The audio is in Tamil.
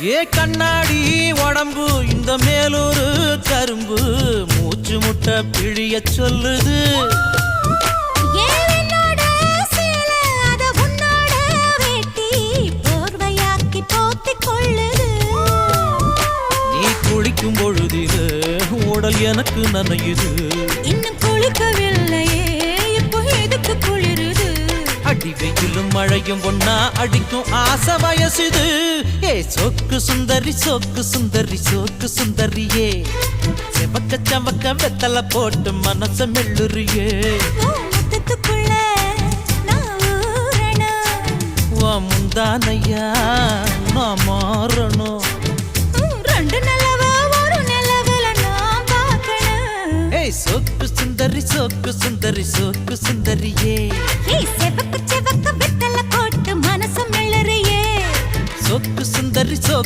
ஏ கண்ணாடி உடம்பு இந்த மேலூரு கரும்பு. மூச்சு முட்டை பிழிய சொல்லுது. நீ குளிக்கும் பொழுதிலே உடல் எனக்கு நனையுது. அடி வெயிலும் மழையும் ஒன்னா அடிக்கும் ஆசை வயசுது. ஏ சொக்கு சுந்தரி சொக்கு சுந்தரி சொக்கு சுந்தரியே. செவக்க சவக்க வெத்தல போட்டு மனச. வா முந்தானையா நான் மாறணும். ரெண்டு நிலவ, ஒரு நிலவுல நான் பார்க்கணும். ஏய் சொக்கு சுந்தரி சொக்கு சுந்தரி சொக்கு சுந்தரியே. Sok, Sundari Sok